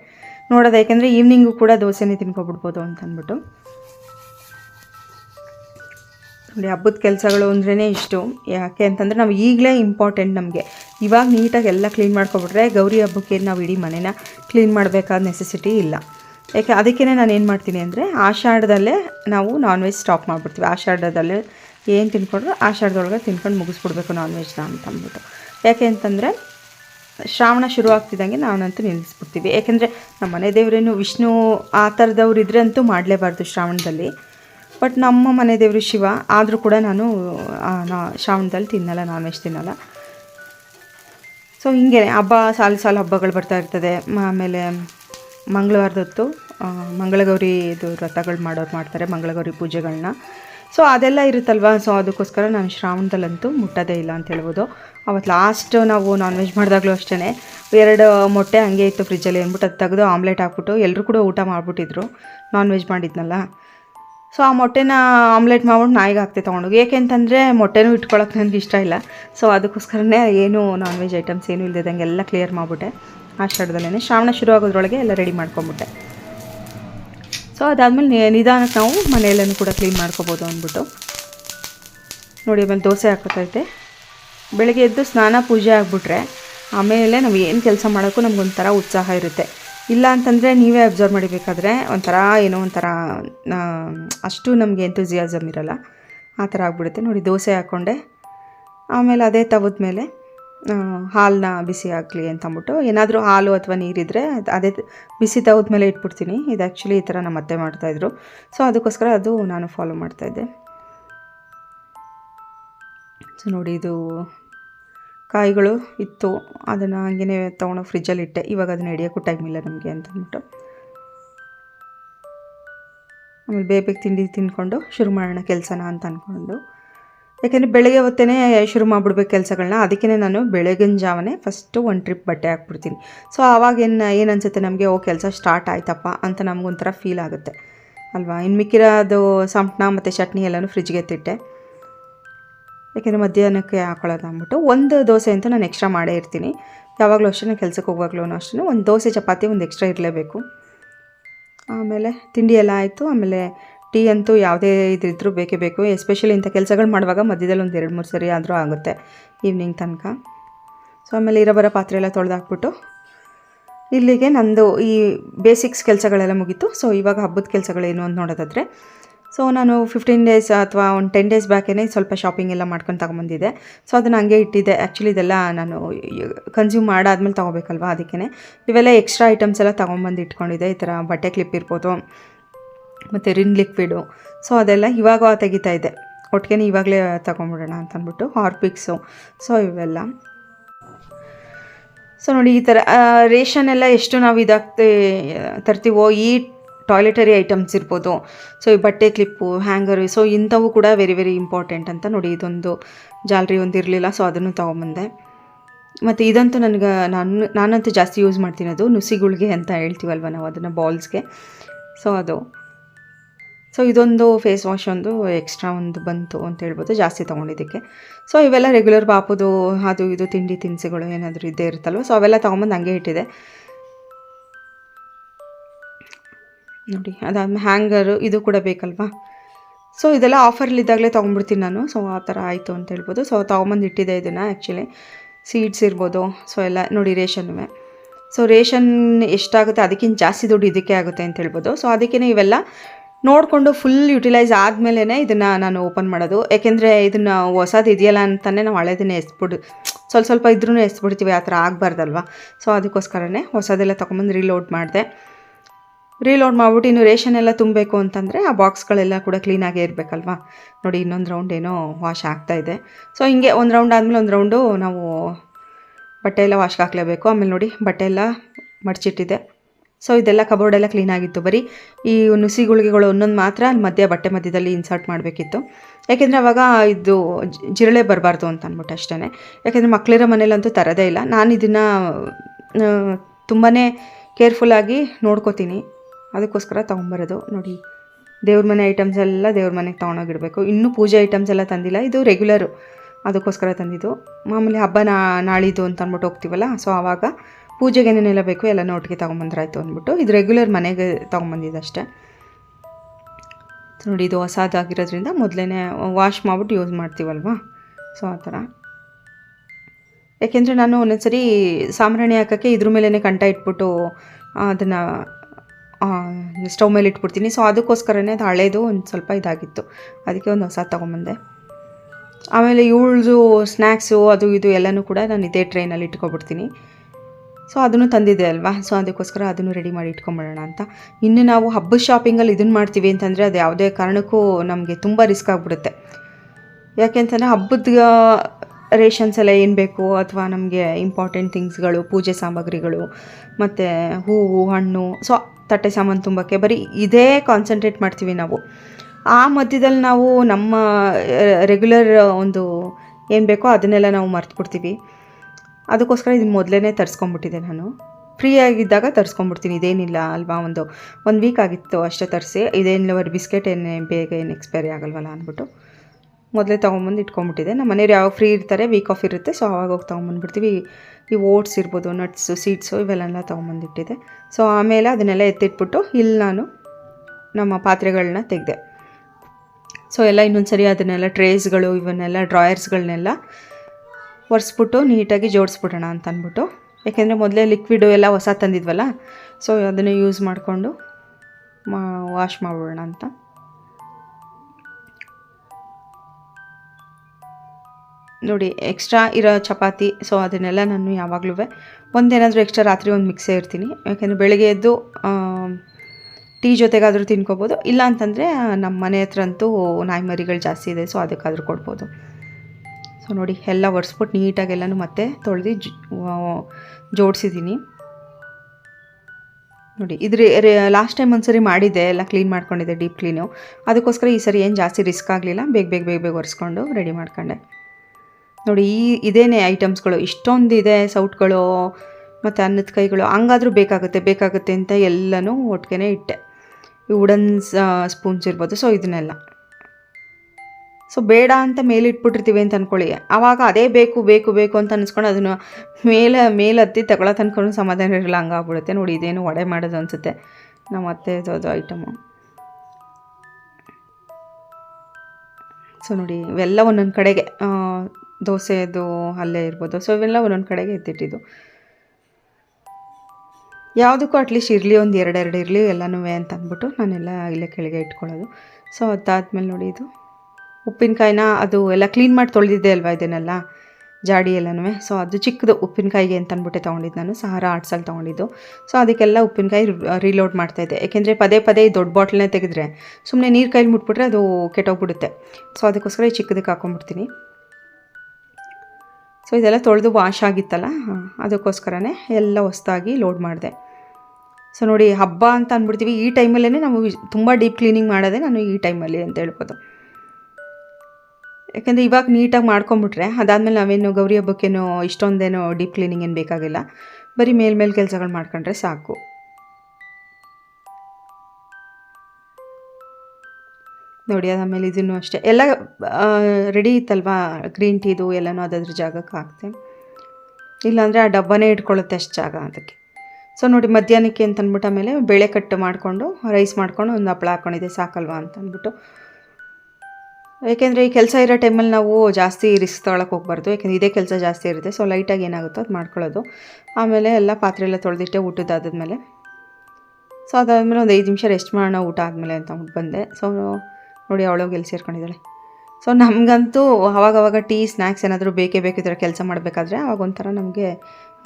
ನೋಡೋದು, ಯಾಕೆಂದರೆ ಈವ್ನಿಂಗು ಕೂಡ ದೋಸೆನೇ ತಿನ್ಕೊಬಿಡ್ಬೋದು ಅಂತ ಅಂದ್ಬಿಟ್ಟು. ನೋಡಿ, ಹಬ್ಬದ ಕೆಲಸಗಳು ಅಂದ್ರೇ ಇಷ್ಟು. ಯಾಕೆ ಅಂತಂದರೆ ನಾವು ಈಗಲೇ ಇಂಪಾರ್ಟೆಂಟ್ ನಮಗೆ. ಇವಾಗ ನೀಟಾಗಿ ಎಲ್ಲ ಕ್ಲೀನ್ ಮಾಡ್ಕೊಬಿಟ್ರೆ ಗೌರಿ ಹಬ್ಬಕ್ಕೆ ನಾವು ಇಡೀ ಮನೇನ ಕ್ಲೀನ್ ಮಾಡಬೇಕಾದ ನೆಸೆಸಿಟಿ ಇಲ್ಲ. ಯಾಕೆ ಅದಕ್ಕೇ ನಾನು ಏನು ಮಾಡ್ತೀನಿ ಅಂದರೆ, ಆಷಾಢದಲ್ಲೇ ನಾವು ನಾನ್ ವೆಜ್ ಸ್ಟಾಪ್ ಮಾಡಿಬಿಡ್ತೀವಿ. ಆಷಾಢದಲ್ಲೇ ಏನು ತಿನ್ಕೊಂಡ್ರು ಆಷಾಢದೊಳಗೆ ತಿನ್ಕೊಂಡು ಮುಗಿಸ್ಬಿಡ್ಬೇಕು ನಾನ್ ವೆಜ್ನ ಅಂತ ಅಂದ್ಬಿಟ್ಟು. ಯಾಕೆ ಅಂತಂದರೆ, ಶ್ರಾವಣ ಶುರು ಆಗ್ತಿದ್ದಂಗೆ ನಾವಂತೂ ನಿಲ್ಲಿಸ್ಬಿಡ್ತೀವಿ. ಯಾಕೆಂದರೆ ನಮ್ಮ ಮನೆ ದೇವರೇನು ವಿಷ್ಣು ಆ ಥರದವ್ರು ಇದ್ರೆ ಅಂತೂ ಮಾಡಲೇಬಾರ್ದು ಶ್ರಾವಣದಲ್ಲಿ. ಬಟ್ ನಮ್ಮ ಮನೆ ದೇವರು ಶಿವ, ಆದರೂ ಕೂಡ ನಾನು ಶ್ರಾವಣದಲ್ಲಿ ತಿನ್ನಲ್ಲ ನಾನ್ ವೆಜ್ ತಿನ್ನಲ್ಲ. ಸೊ ಹಿಂಗೆ ಹಬ್ಬ, ಸಾಲು ಸಾಲು ಹಬ್ಬಗಳು ಬರ್ತಾ ಇರ್ತದೆ. ಆಮೇಲೆ ಮಂಗಳವಾರದೊತ್ತು ಮಂಗಳಗೌರಿ ಇದು ವ್ರತಗಳು ಮಾಡೋರು ಮಾಡ್ತಾರೆ, ಮಂಗಳಗೌರಿ ಪೂಜೆಗಳನ್ನ ಸೊ ಅದೆಲ್ಲ ಇರುತ್ತಲ್ವ? ಸೊ ಅದಕ್ಕೋಸ್ಕರ ನಾನು ಶ್ರಾವಣದಲ್ಲಂತೂ ಮುಟ್ಟೋದೇ ಇಲ್ಲ ಅಂತ ಹೇಳ್ಬೋದು. ಅವತ್ತು ಲಾಸ್ಟ್ ನಾವು ನಾನ್ ವೆಜ್ ಮಾಡಿದಾಗಲೂ ಅಷ್ಟೇ ಎರಡು ಮೊಟ್ಟೆ ಹಂಗೆ ಇತ್ತು ಫ್ರಿಜ್ಜಲ್ಲಿ ಅಂದ್ಬಿಟ್ಟು ಅದು ತೆಗೆದು ಆಮ್ಲೆಟ್ ಹಾಕ್ಬಿಟ್ಟು ಎಲ್ಲರೂ ಕೂಡ ಊಟ ಮಾಡಿಬಿಟ್ಟಿದ್ರು. ನಾನ್ ವೆಜ್ ಮಾಡಿದ್ನಲ್ಲ. ಸೊ ಆ ಮೊಟ್ಟೆನ ಆಮ್ಲೆಟ್ ಮಾಡ್ಬಿಟ್ಟು ನಾಯಿಗೆ ಹಾಕ್ತೆ ತೊಗೊಂಡೋಗಿ. ಏಕೆ ಅಂತಂದರೆ ಮೊಟ್ಟೆನೂ ಇಟ್ಕೊಳಕ್ಕೆ ನನಗೆ ಇಷ್ಟ ಇಲ್ಲ. ಸೊ ಅದಕ್ಕೋಸ್ಕರನೇ ಏನು ನಾನ್ ವೆಜ್ ಐಟಮ್ಸ್ ಏನೂ ಇಲ್ಲದಂಗೆಲ್ಲ ಕ್ಲಿಯರ್ ಮಾಡಿಬಿಟ್ಟೆ. ಆಷಾಢದಲ್ಲೇ ಶ್ರಾವಣ ಶುರು ಆಗೋದ್ರೊಳಗೆ ಎಲ್ಲ ರೆಡಿ ಮಾಡ್ಕೊಂಬಿಟ್ಟೆ ಅದಾದಮೇಲೆ ನಿಧಾನಕ್ಕೆ ನಾವು ಮನೆಯಲ್ಲೂ ಕೂಡ ಕ್ಲೀನ್ ಮಾಡ್ಕೋಬೋದು ಅಂದ್ಬಿಟ್ಟು. ನೋಡಿ ಆಮೇಲೆ ದೋಸೆ ಹಾಕೋತೈತೆ ಬೆಳಗ್ಗೆ ಎದ್ದು ಸ್ನಾನ ಪೂಜೆ ಆಗಿಬಿಟ್ರೆ, ಆಮೇಲೆ ನಾವು ಏನು ಕೆಲಸ ಮಾಡೋಕ್ಕೂ ನಮಗೊಂಥರ ಉತ್ಸಾಹ ಇರುತ್ತೆ. ಇಲ್ಲ ಅಂತಂದರೆ ನೀವೇ ಅಬ್ಸರ್ವ್ ಮಾಡಿಬೇಕಾದ್ರೆ ಒಂಥರ ಏನೋ ಒಂಥರ ಅಷ್ಟು ನಮಗೆ ಎಂತೂಸಿಯಾಸಮ್ ಇರಲ್ಲ. ಆ ಥರ ಆಗಿಬಿಡುತ್ತೆ. ನೋಡಿ, ದೋಸೆ ಹಾಕ್ಕೊಂಡೆ ಆಮೇಲೆ ಅದೇ ತವದ ಮೇಲೆ ಹಾಲನ್ನ ಬಿಸಿ ಆಗಲಿ ಅಂತ ಅಂದ್ಬಿಟ್ಟು ಏನಾದರೂ ಹಾಲು ಅಥವಾ ನೀರಿದ್ದರೆ ಅದು ಅದೇ ಬಿಸಿ ಮೇಲೆ ಇಟ್ಬಿಡ್ತೀನಿ. ಇದು ಆ್ಯಕ್ಚುಲಿ ಈ ಥರ ನಮ್ಮ ಅತ್ತೆ ಮಾಡ್ತಾಯಿದ್ರು ಸೊ ಅದಕ್ಕೋಸ್ಕರ ಅದು ನಾನು ಫಾಲೋ ಮಾಡ್ತಾಯಿದ್ದೆ ಸೊ ನೋಡಿ ಇದು ಕಾಯಿಗಳು ಇತ್ತು. ಅದನ್ನು ಹಂಗೆ ತೊಗೊಂಡು ಫ್ರಿಜ್ಜಲ್ಲಿ ಇಟ್ಟೆ. ಇವಾಗ ಅದನ್ನ ಹಿಡಿಯೋಕ್ಕೂ ಟೈಮ್ ಇಲ್ಲ ನಮಗೆ ಅಂತಂದ್ಬಿಟ್ಟು. ಆಮೇಲೆ ಬೇಬೇಗೆ ಬೇಗ ತಿಂಡಿ ತಿಂದ್ಕೊಂಡು ಶುರು ಮಾಡೋಣ ಕೆಲಸನ ಅಂತ ಅಂದ್ಕೊಂಡು ಯಾಕೆಂದರೆ ಬೆಳಗ್ಗೆ ಹೊತ್ತೇ ಶುರು ಮಾಡಿಬಿಡ್ಬೇಕು ಕೆಲಸಗಳನ್ನ ಅದಕ್ಕೇ ನಾನು ಬೆಳಗಿನ ಜಾವನೇ ಫಸ್ಟು ಒಂದು ಟ್ರಿಪ್ ಬಟ್ಟೆ ಹಾಕ್ಬಿಡ್ತೀನಿ. ಸೊ ಆವಾಗ ಏನು ಏನು ಅನಿಸುತ್ತೆ ನಮಗೆ, ಓ, ಕೆಲಸ ಸ್ಟಾರ್ಟ್ ಆಯ್ತಪ್ಪ ಅಂತ ನಮಗೊಂಥರ ಫೀಲ್ ಆಗುತ್ತೆ. ಅಲ್ವಾ? ಇನ್ನು ಮಿಕ್ಕಿರೋದು ಸಂಪಣ ಮತ್ತು ಚಟ್ನಿ ಎಲ್ಲನೂ ಫ್ರಿಜ್ಗೆ ಎತ್ತಿಟ್ಟೆ. ಯಾಕೆಂದರೆ ಮಧ್ಯಾಹ್ನಕ್ಕೆ ಹಾಕೊಳ್ಳೋದು ಅಂದ್ಬಿಟ್ಟು ಒಂದು ದೋಸೆ ಅಂತೂ ನಾನು ಎಕ್ಸ್ಟ್ರಾ ಮಾಡೇ ಇರ್ತೀನಿ. ಯಾವಾಗಲೂ ಅಷ್ಟೇ ಕೆಲಸಕ್ಕೆ ಹೋಗುವಾಗಲೂ ಅಷ್ಟೇ ಒಂದು ದೋಸೆ, ಚಪಾತಿ ಒಂದು ಎಕ್ಸ್ಟ್ರಾ ಇರಲೇಬೇಕು. ಆಮೇಲೆ ತಿಂಡಿ ಎಲ್ಲ ಆಯಿತು. ಆಮೇಲೆ ಟೀ ಅಂತೂ ಯಾವುದೇ ಇದ್ರಿದ್ರೂ ಬೇಕೇ ಬೇಕು. ಎಸ್ಪೆಷಲಿ ಇಂಥ ಕೆಲಸಗಳು ಮಾಡುವಾಗ ಮಧ್ಯದಲ್ಲಿ ಒಂದು ಎರಡು, ಮೂರು ಸರಿ ಆದರೂ ಆಗುತ್ತೆ ಈವ್ನಿಂಗ್ ತನಕ. ಸೊ ಆಮೇಲೆ ಇರೋ ಬರೋ ಪಾತ್ರೆ ಎಲ್ಲ ತೊಳೆದಾಕ್ಬಿಟ್ಟು ಇಲ್ಲಿಗೆ ನಂದು ಈ ಬೇಸಿಕ್ಸ್ ಕೆಲಸಗಳೆಲ್ಲ ಮುಗೀತು. ಸೊ ಇವಾಗ ಹಬ್ಬದ ಕೆಲಸಗಳೇನು ಅಂತ ನೋಡೋದಾದರೆ ಸೊ ನಾನು ಫಿಫ್ಟೀನ್ ಡೇಸ್ ಅಥವಾ ಒಂದು ಟೆನ್ ಡೇಸ್ ಬ್ಯಾಕೇ ಸ್ವಲ್ಪ ಶಾಪಿಂಗ್ ಎಲ್ಲ ಮಾಡ್ಕೊಂಡು ತಗೊಂಬಂದಿದ್ದೆ. ಸೊ ಅದನ್ನು ಹಂಗೆ ಇಟ್ಟಿದ್ದೆ. ಆ್ಯಕ್ಚುಲಿ ಇದೆಲ್ಲ ನಾನು ಕನ್ಸ್ಯೂಮ್ ಮಾಡಾದ್ಮೇಲೆ ತೊಗೋಬೇಕಲ್ವ ಅದಕ್ಕೇ ಇವೆಲ್ಲ ಎಕ್ಸ್ಟ್ರಾ ಐಟಮ್ಸ್ ಎಲ್ಲ ತೊಗೊಂಬಂದು ಇಟ್ಕೊಂಡಿದ್ದೆ. ಈ ಥರ ಬಟ್ಟೆ ಕ್ಲಿಪ್ ಇರ್ಬೋದು ಮತ್ತು ರಿನ್ ಲಿಕ್ವಿಡು. ಸೊ, ಅದೆಲ್ಲ ಇವಾಗ ತೆಗಿತಾ ಇದೆ. ಒಟ್ಟಿಗೆ ಇವಾಗಲೇ ತಗೊಂಬಿಡೋಣ ಅಂತ ಅಂದ್ಬಿಟ್ಟು ಹಾರ್ಪಿಕ್ಸು. ಸೊ, ಇವೆಲ್ಲ. ಸೊ, ನೋಡಿ, ಈ ಥರ ರೇಷನ್ ಎಲ್ಲ ಎಷ್ಟು ನಾವು ಇದಾಗ್ತೆ, ತರ್ತೀವೋ, ಈ ಟಾಯ್ಲೆಟರಿ ಐಟಮ್ಸ್ ಇರ್ಬೋದು. ಸೊ, ಈ ಬಟ್ಟೆ ಕ್ಲಿಪ್ಪು, ಹ್ಯಾಂಗರು, ಸೊ, ಇಂಥವು ಕೂಡ ವೆರಿ ವೆರಿ ಇಂಪಾರ್ಟೆಂಟ್ ಅಂತ ನೋಡಿ, ಇದೊಂದು ಜಾಲ್ರಿ ಒಂದು ಇರಲಿಲ್ಲ, ಸೊ, ಅದನ್ನು ತೊಗೊಂಬಂದೆ. ಮತ್ತು ಇದಂತೂ ನನಗೆ, ನಾನು, ನಾನಂತೂ ಜಾಸ್ತಿ ಯೂಸ್ ಮಾಡ್ತೀನಿ ಅದು ನುಸಿಗುಳಿಗೆ ಅಂತ ಹೇಳ್ತೀವಲ್ವ ನಾವು ಅದನ್ನು ಬಾಲ್ಸ್ಗೆ ಸೊ, ಅದು. ಸೊ ಇದೊಂದು ಫೇಸ್ ವಾಶ್ ಒಂದು ಎಕ್ಸ್ಟ್ರಾ ಒಂದು ಬಂತು ಅಂತ ಹೇಳ್ಬೋದು, ಜಾಸ್ತಿ ತೊಗೊಂಡಿದ್ದಕ್ಕೆ. ಸೊ ಇವೆಲ್ಲ ರೆಗ್ಯುಲರ್ ಪಾಪುದು ಅದು ಇದು ತಿಂಡಿ ತಿನಿಸುಗಳು ಏನಾದರೂ ಇದ್ದೇ ಇರುತ್ತಲ್ವ ಸೊ ಅವೆಲ್ಲ ತೊಗೊಂಬಂದು ಹಂಗೆ ಇಟ್ಟಿದೆ. ನೋಡಿ ಅದಾದ್ಮೇಲೆ ಹ್ಯಾಂಗರು ಇದು ಕೂಡ ಬೇಕಲ್ವಾ? ಸೊ ಇದೆಲ್ಲ ಆಫರ್ಲಿದ್ದಾಗಲೇ ತೊಗೊಂಡ್ಬಿಡ್ತೀನಿ ನಾನು ಸೊ ಆ ಥರ ಆಯಿತು ಅಂತ ಹೇಳ್ಬೋದು. ಸೊ ತೊಗೊಂಬಂದು ಇಟ್ಟಿದೆ ಇದನ್ನು ಆ್ಯಕ್ಚುಲಿ ಸೀಡ್ಸ್ ಇರ್ಬೋದು ಸೊ ಎಲ್ಲ ನೋಡಿ ರೇಷನ್ವೇ ಸೊ ರೇಷನ್ ಎಷ್ಟಾಗುತ್ತೆ, ಅದಕ್ಕಿಂತ ಜಾಸ್ತಿ ದುಡ್ಡು ಇದಕ್ಕೆ ಆಗುತ್ತೆ ಅಂತ ಹೇಳ್ಬೋದು. ಸೊ ಅದಕ್ಕೇ ಇವೆಲ್ಲ ನೋಡಿಕೊಂಡು ಫುಲ್ ಯುಟಿಲೈಸ್ ಆದಮೇಲೆ ಇದನ್ನು ನಾನು ಓಪನ್ ಮಾಡೋದು. ಯಾಕೆಂದರೆ ಇದನ್ನು ಹೊಸದು ಇದೆಯಲ್ಲ ಅಂತಲೇ ನಾವು ಹಳೆದನ್ನೇ ಎಸ್ಬಿಡು, ಸ್ವಲ್ಪ ಸ್ವಲ್ಪ ಇದ್ರೂ ಎಸ್ಬಿಡ್ತೀವಿ, ಆ ಥರ ಆಗಬಾರ್ದಲ್ವ? ಸೊ ಅದಕ್ಕೋಸ್ಕರನೇ ಹೊಸದೆಲ್ಲ ತೊಗೊಂಬಂದು ರೀಲೋಡ್ ಮಾಡಿದೆ. ರೀಲೋಡ್ ಮಾಡ್ಬಿಟ್ಟು ಇನ್ನು ರೇಷನ್ ಎಲ್ಲ ತುಂಬಬೇಕು ಅಂತಂದರೆ ಆ ಬಾಕ್ಸ್ಗಳೆಲ್ಲ ಕೂಡ ಕ್ಲೀನಾಗೇ ಇರಬೇಕಲ್ವಾ? ನೋಡಿ, ಇನ್ನೊಂದು ರೌಂಡ್ ಏನೋ ವಾಶ್ ಆಗ್ತಾ ಇದೆ. ಸೊ ಹಿಂಗೆ ಒಂದು ರೌಂಡ್ ಆದಮೇಲೆ ಒಂದು ರೌಂಡು ನಾವು ಬಟ್ಟೆ ಎಲ್ಲ ವಾಶ್ಗೆ ಹಾಕಲೇಬೇಕು. ಆಮೇಲೆ ನೋಡಿ, ಬಟ್ಟೆ ಎಲ್ಲ ಮಡಚಿಟ್ಟಿದೆ. ಸೊ ಇದೆಲ್ಲ ಕಬೋರ್ಡೆಲ್ಲ ಕ್ಲೀನಾಗಿತ್ತು ಬರೀ. ಈ ನುಸಿ ಗುಳಿಗೆಗಳು ಒಂದೊಂದು ಮಾತ್ರ ಅಲ್ಲಿ ಮಧ್ಯ ಬಟ್ಟೆ ಮಧ್ಯದಲ್ಲಿ ಇನ್ಸರ್ಟ್ ಮಾಡಬೇಕಿತ್ತು. ಯಾಕೆಂದರೆ ಅವಾಗ ಇದು ಜಿರಳೆ ಬರಬಾರ್ದು ಅಂತ ಅಂದ್ಬಿಟ್ಟು ಅಷ್ಟೇ ಯಾಕೆಂದರೆ ಮಕ್ಕಳಿರೋ ಮನೇಲಂತೂ ತರೋದೇ ಇಲ್ಲ. ನಾನು ಇದನ್ನು ತುಂಬಾ ಕೇರ್ಫುಲ್ಲಾಗಿ ನೋಡ್ಕೋತೀನಿ. ಅದಕ್ಕೋಸ್ಕರ ತೊಗೊಂಬರೋದು. ನೋಡಿ, ದೇವ್ರ ಮನೆ ಐಟಮ್ಸ್ ಎಲ್ಲ ದೇವ್ರ ಮನೆಗೆ ತೊಗೊಂಡೋಗಿಡಬೇಕು. ಇನ್ನೂ ಪೂಜೆ ಐಟಮ್ಸ್ ಎಲ್ಲ ತಂದಿಲ್ಲ. ಇದು ರೆಗ್ಯುಲರು ಅದಕ್ಕೋಸ್ಕರ ತಂದಿದ್ದು. ಮಾಮೂಲಿ ಹಬ್ಬ ನಾಳಿದ್ದು ಅಂತ ಅಂದ್ಬಿಟ್ಟು ಹೋಗ್ತೀವಲ್ಲ, ಸೊ ಆವಾಗ ಪೂಜೆಗೆ ಏನೇನೆಲ್ಲ ಬೇಕು ಎಲ್ಲ ಒಟ್ಟಿಗೆ ತೊಗೊಂಬಂದ್ರಾಯ್ತು ಅಂದ್ಬಿಟ್ಟು. ಇದು ರೆಗ್ಯುಲರ್ ಮನೆಗೆ ತೊಗೊಂಬಂದಿದ್ದಷ್ಟೇ. ನೋಡಿ, ಇದು ಹೊಸದಾಗಿರೋದ್ರಿಂದ ಮೊದಲೇ ವಾಶ್ ಮಾಡ್ಬಿಟ್ಟು ಯೂಸ್ ಮಾಡ್ತೀವಲ್ವಾ? ಸೊ ಆ ಥರ. ಯಾಕೆಂದರೆ ನಾನು ಒಂದೊಂದ್ಸರಿ ಸಾಂಬ್ರಾಣಿ ಹಾಕೋಕ್ಕೆ ಇದ್ರ ಮೇಲೇ ಕಂಟ ಇಟ್ಬಿಟ್ಟು ಅದನ್ನು ಸ್ಟವ್ ಮೇಲೆ ಇಟ್ಬಿಡ್ತೀನಿ. ಸೊ ಅದಕ್ಕೋಸ್ಕರನೇ ಅದು ಹಳೇದು ಒಂದು ಸ್ವಲ್ಪ ಇದಾಗಿತ್ತು. ಅದಕ್ಕೆ ಒಂದು ಹೊಸ ತೊಗೊಂಬಂದೆ. ಆಮೇಲೆ ಇವಳ್ದು ಸ್ನ್ಯಾಕ್ಸು ಅದು ಇದು ಎಲ್ಲನೂ ಕೂಡ ನಾನು ಇದೇ ಟ್ರೈನಲ್ಲಿ ಇಟ್ಕೊಬಿಡ್ತೀನಿ. ಸೊ ಅದನ್ನು ತಂದಿದೆ ಅಲ್ವಾ? ಸೊ ಅದಕ್ಕೋಸ್ಕರ ಅದನ್ನು ರೆಡಿ ಮಾಡಿ ಇಟ್ಕೊಂಬಿಡೋಣ ಅಂತ. ಇನ್ನು ನಾವು ಹಬ್ಬದ ಶಾಪಿಂಗಲ್ಲಿ ಇದನ್ನು ಮಾಡ್ತೀವಿ ಅಂತಂದರೆ ಅದು ಯಾವುದೇ ಕಾರಣಕ್ಕೂ ನಮಗೆ ತುಂಬ ರಿಸ್ಕ್ ಆಗಿಬಿಡುತ್ತೆ. ಯಾಕೆಂತಂದರೆ ಹಬ್ಬದ ರೇಷನ್ಸ್ ಎಲ್ಲ ಏನು ಬೇಕು ಅಥವಾ ನಮಗೆ ಇಂಪಾರ್ಟೆಂಟ್ ಥಿಂಗ್ಸ್ಗಳು ಪೂಜೆ ಸಾಮಗ್ರಿಗಳು, ಮತ್ತು ಹೂವು, ಹಣ್ಣು, ಸೊ ತಟ್ಟೆ ಸಾಮಾನು ತುಂಬಕ್ಕೆ ಬರೀ ಇದೇ ಕಾನ್ಸಂಟ್ರೇಟ್ ಮಾಡ್ತೀವಿ ನಾವು. ಆ ಮಧ್ಯದಲ್ಲಿ ನಾವು ನಮ್ಮ ರೆಗ್ಯುಲರ್ ಒಂದು ಏನು ಬೇಕೋ ಅದನ್ನೆಲ್ಲ ನಾವು ಮರ್ತ್ಬಿಡ್ತೀವಿ. ಅದಕ್ಕೋಸ್ಕರ ಇದನ್ನು ಮೊದಲೇ ತರಿಸ್ಕೊಂಬಿಟ್ಟಿದ್ದೆ ನಾನು. ಫ್ರೀ ಆಗಿದ್ದಾಗ ತರಿಸ್ಕೊಂಬಿಡ್ತೀನಿ, ಇದೇನಿಲ್ಲ ಅಲ್ವಾ ಒಂದು ಒಂದು ವೀಕ್ ಆಗಿತ್ತು ಅಷ್ಟೇ ತರಿಸಿ ಇದೇನಿಲ್ಲ ಬರೀ ಬಿಸ್ಕೆಟ್ ಏನು ಬೇಗ ಏನು ಎಕ್ಸ್ಪೈರಿ ಆಗಲ್ವಲ್ಲ ಅಂದ್ಬಿಟ್ಟು ಮೊದಲೇ ತೊಗೊಂಬಂದು ಇಟ್ಕೊಂಬಿಟ್ಟಿದೆ ನಮ್ಮ ಮನೆಯವ್ರು ಯಾವಾಗ ಫ್ರೀ ಇರ್ತಾರೆ ವೀಕ್ ಆಫ್ ಇರುತ್ತೆ ಸೊ ಆವಾಗ ಹೋಗಿ ತೊಗೊಂಬಂದ್ಬಿಡ್ತೀವಿ. ಈ ಓಟ್ಸ್ ಇರ್ಬೋದು ನಟ್ಸು ಸೀಡ್ಸು ಇವೆಲ್ಲ ತೊಗೊಂಬಂದಿಟ್ಟಿದೆ ಸೊ ಆಮೇಲೆ ಅದನ್ನೆಲ್ಲ ಎತ್ತಿಟ್ಬಿಟ್ಟು ಇಲ್ಲಿ ನಾನು ನಮ್ಮ ಪಾತ್ರೆಗಳನ್ನ ತೆಗೆದೆ. ಸೊ ಎಲ್ಲ ಇನ್ನೊಂದು ಸರಿ ಅದನ್ನೆಲ್ಲ ಟ್ರೇಸ್ಗಳು ಇವನ್ನೆಲ್ಲ ಡ್ರಾಯರ್ಸ್ಗಳನ್ನೆಲ್ಲ ಒರೆಸ್ಬಿಟ್ಟು ನೀಟಾಗಿ ಜೋಡಿಸ್ಬಿಡೋಣ ಅಂತ ಅಂದ್ಬಿಟ್ಟು ಯಾಕೆಂದರೆ ಮೊದಲೇ ಲಿಕ್ವಿಡು ಎಲ್ಲ ಹೊಸ ತಂದಿದ್ವಲ್ಲ ಸೊ ಅದನ್ನು ಯೂಸ್ ಮಾಡಿಕೊಂಡು ಮಾ ವಾಶ್ ಮಾಡಿಬಿಡೋಣ ಅಂತ. ನೋಡಿ ಎಕ್ಸ್ಟ್ರಾ ಇರೋ ಚಪಾತಿ ಸೊ ಅದನ್ನೆಲ್ಲ ನಾನು ಯಾವಾಗಲೂ ಒಂದೇನಾದರೂ ಎಕ್ಸ್ಟ್ರಾ ರಾತ್ರಿ ಒಂದು ಮಿಕ್ಸೇ ಇರ್ತೀನಿ. ಯಾಕೆಂದರೆ ಬೆಳಗ್ಗೆ ಎದ್ದು ಟೀ ಜೊತೆಗಾದರೂ ತಿನ್ಕೋಬೋದು. ಇಲ್ಲ ಅಂತಂದರೆ ನಮ್ಮ ಮನೆ ಹತ್ರ ಅಂತೂ ನಾಯಿ ಮರಿಗಳು ಜಾಸ್ತಿ ಇದೆ ಸೊ ಅದಕ್ಕಾದರೂ ಕೊಡ್ಬೋದು. ಸೊ ನೋಡಿ, ಎಲ್ಲ ಒರೆಸ್ಬಿಟ್ಟು ನೀಟಾಗಿ ಎಲ್ಲನೂ ಮತ್ತೆ ತೊಳೆದು ಜೋಡಿಸಿದ್ದೀನಿ. ನೋಡಿ, ಇದ್ರ ಲಾಸ್ಟ್ ಟೈಮ್ ಒಂದ್ಸರಿ ಮಾಡಿದ್ದೆ, ಎಲ್ಲ ಕ್ಲೀನ್ ಮಾಡ್ಕೊಂಡಿದ್ದೆ ಡೀಪ್ ಕ್ಲೀನು ಅದಕ್ಕೋಸ್ಕರ ಈ ಸರಿ ಏನು ಜಾಸ್ತಿ ರಿಸ್ಕ್ ಆಗಲಿಲ್ಲ, ಬೇಗ ಬೇಗ ಬೇಗ ಬೇಗ ಒರೆಸ್ಕೊಂಡು ರೆಡಿ ಮಾಡ್ಕೊಂಡೆ. ನೋಡಿ, ಈ ಇದೇನೇ ಐಟಮ್ಸ್ಗಳು ಇಷ್ಟೊಂದು ಇದೆ ಸೌಟ್ಗಳು, ಮತ್ತು ಅನ್ನದ ಕೈಗಳು, ಹಂಗಾದ್ರೂ ಬೇಕಾಗುತ್ತೆ ಬೇಕಾಗುತ್ತೆ ಅಂತ ಎಲ್ಲನೂ ಒಟ್ಟಿಗೆ ಇಟ್ಟೆ. ಈ ವುಡನ್ ಸ್ಪೂನ್ಸ್ ಇರ್ಬೋದು ಸೊ ಇದನ್ನೆಲ್ಲ. ಸೊ ಬೇಡ ಅಂತ ಮೇಲೆ ಇಟ್ಬಿಟ್ಟಿರ್ತೀವಿ ಅಂತ ಅಂದ್ಕೊಳ್ಳಿ ಆವಾಗ ಅದೇ ಬೇಕು ಬೇಕು ಬೇಕು ಅಂತ ಅನ್ಸ್ಕೊಂಡು ಅದನ್ನು ಮೇಲೆ ಮೇಲೆ ಹತ್ತಿ ತಗೊಳ್ಳೋ ತನ್ಕೊಂಡು ಸಮಾಧಾನ ಇರಲ್ಲ. ಹಂಗಾಗ್ಬಿಡುತ್ತೆ. ನೋಡಿ, ಇದೇನು ಒಡೆ ಮಾಡೋದು ಅನಿಸುತ್ತೆ. ನಮ್ಮ ಅತ್ತೆ ಅದು ಐಟಮು ಸೊ ನೋಡಿ, ಇವೆಲ್ಲ ಒಂದೊಂದು ಕಡೆಗೆ ದೋಸೆದು, ಅಲ್ಲೇ ಇರ್ಬೋದು. ಸೊ ಇವೆಲ್ಲ ಒಂದೊಂದು ಕಡೆಗೆ ಎತ್ತಿಟ್ಟಿದ್ದು. ಯಾವುದಕ್ಕೂ ಅಟ್ಲೀಸ್ಟ್ ಇರಲಿ, ಒಂದು ಎರಡೆರಡು ಇರಲಿ ಎಲ್ಲನೂ ಅಂತ ಅಂದ್ಬಿಟ್ಟು ನಾನೆಲ್ಲ ಇಲ್ಲೇ ಕೆಳಗೆ ಇಟ್ಕೊಳ್ಳೋದು. ಸೊ ಅದಾದ್ಮೇಲೆ ನೋಡಿ ಇದು. ಉಪ್ಪಿನಕಾಯಿನ ಅದು ಎಲ್ಲ ಕ್ಲೀನ್ ಮಾಡಿ ತೊಳೆದಿದ್ದೆ ಅಲ್ವಾ ಇದನ್ನೆಲ್ಲ? ಜಾಡಿ ಎಲ್ಲನೂ ಸೊ ಅದು ಚಿಕ್ಕದು ಉಪ್ಪಿನಕಾಯಿಗೆ ಅಂತ ಅಂದ್ಬಿಟ್ಟೆ ತೊಗೊಂಡಿದ್ದು ನಾನು ಸಹಾರ ಆರ್ಟ್ಸಲ್ಲಿ ತೊಗೊಂಡಿದ್ದು. ಸೊ ಅದಕ್ಕೆಲ್ಲ ಉಪ್ಪಿನಕಾಯಿ ರೀಲೋಡ್ ಮಾಡ್ತಾಯಿದ್ದೆ ಯಾಕೆಂದರೆ ಪದೇ ಪದೇ ದೊಡ್ಡ ಬಾಟ್ಲನ್ನೇ ತೆಗೆದ್ರೆ ಸುಮ್ಮನೆ ನೀರು ಕೈಲಿ ಮುಟ್ಬಿಟ್ರೆ ಅದು ಕೆಟ್ಟೋಗ್ಬಿಡುತ್ತೆ. ಸೊ ಅದಕ್ಕೋಸ್ಕರ ಈ ಚಿಕ್ಕದಕ್ಕೆ ಹಾಕೊಂಡ್ಬಿಡ್ತೀನಿ. ಸೊ ಇದೆಲ್ಲ ತೊಳೆದು ವಾಶ್ ಆಗಿತ್ತಲ್ಲ ಅದಕ್ಕೋಸ್ಕರನೇ ಎಲ್ಲ ಹೊಸ್ದಾಗಿ ಲೋಡ್ ಮಾಡಿದೆ. ಸೊ ನೋಡಿ ಹಬ್ಬ ಅಂತ ಅಂದ್ಬಿಡ್ತೀವಿ, ಈ ಟೈಮಲ್ಲೇ ನಾವು ತುಂಬ ಡೀಪ್ ಕ್ಲೀನಿಂಗ್ ಮಾಡೋದೇ ನಾನು ಈ ಟೈಮಲ್ಲಿ ಅಂತ ಹೇಳ್ಬೋದು. ಯಾಕೆಂದರೆ ಇವಾಗ ನೀಟಾಗಿ ಮಾಡ್ಕೊಂಬಿಟ್ರೆ, ಅದಾದಮೇಲೆ ನಾವೇನು ಗೌರಿ ಹಬ್ಬಕ್ಕೇನು ಇಷ್ಟೊಂದೇನು ಡೀಪ್ ಕ್ಲೀನಿಂಗ್ ಏನು ಬೇಕಾಗಿಲ್ಲ. ಬರೀ ಮೇಲ್ಮೇಲೆ ಕೆಲಸಗಳು ಮಾಡ್ಕೊಂಡ್ರೆ ಸಾಕು. ನೋಡಿ ಆಮೇಲೆ ಇದನ್ನು ಅಷ್ಟೇ. ಎಲ್ಲ ರೆಡಿ ಇತ್ತಲ್ವಾ? ಗ್ರೀನ್ ಟೀದು ಎಲ್ಲನೂ ಅದಾದ್ರ ಜಾಗಕ್ಕೆ ಹಾಕ್ತೆ. ಇಲ್ಲಾಂದರೆ ಆ ಡಬ್ಬನೇ ಇಟ್ಕೊಳ್ಳುತ್ತೆ ಅಷ್ಟು ಜಾಗ ಅದಕ್ಕೆ. ಸೊ ನೋಡಿ, ಮಧ್ಯಾಹ್ನಕ್ಕೆ ಅಂತ ಅಂದ್ಬಿಟ್ಟು ಆಮೇಲೆ ಬೇಳೆ ಕಟ್ಟು ಮಾಡಿಕೊಂಡು ರೈಸ್ ಮಾಡ್ಕೊಂಡು ಒಂದು ಹಪ್ಪಳ ಹಾಕ್ಕೊಂಡಿದ್ದೆ ಸಾಕಲ್ವಾ ಅಂತ ಯಾಕೆಂದರೆ ಈ ಕೆಲಸ ಇರೋ ಟೈಮಲ್ಲಿ ನಾವು ಜಾಸ್ತಿ ರಿಸ್ಕ್ ತೊಗೊಳಕ್ಕೆ ಹೋಗ್ಬಾರ್ದು. ಯಾಕೆಂದರೆ ಇದೇ ಕೆಲಸ ಜಾಸ್ತಿ ಇರುತ್ತೆ. ಸೊ ಲೈಟಾಗಿ ಏನಾಗುತ್ತೋ ಅದು ಮಾಡ್ಕೊಳ್ಳೋದು. ಆಮೇಲೆ ಎಲ್ಲ ಪಾತ್ರೆ ಎಲ್ಲ ತೊಳೆದಿಟ್ಟೆ ಊಟದಾದ್ಮೇಲೆ ಸೊ ಅದಾದಮೇಲೆ ಒಂದು ಐದು ನಿಮಿಷ ರೆಸ್ಟ್ ಮಾಡೋಣ, ಊಟ ಆದಮೇಲೆ ಅಂತ ಬಂದೆ. ಸೊ ನೋಡಿ ಅವಳು ಎಲ್ಲಿ ಸೇರ್ಕೊಂಡಿದ್ದಾಳೆ. ಸೊ ನಮಗಂತೂ ಅವಾಗವಾಗ ಟೀ ಸ್ನ್ಯಾಕ್ಸ್ ಏನಾದರೂ ಬೇಕೇ ಬೇಕು ಕೆಲಸ ಮಾಡಬೇಕಾದ್ರೆ ಆವಾಗ ಒಂಥರ ನಮಗೆ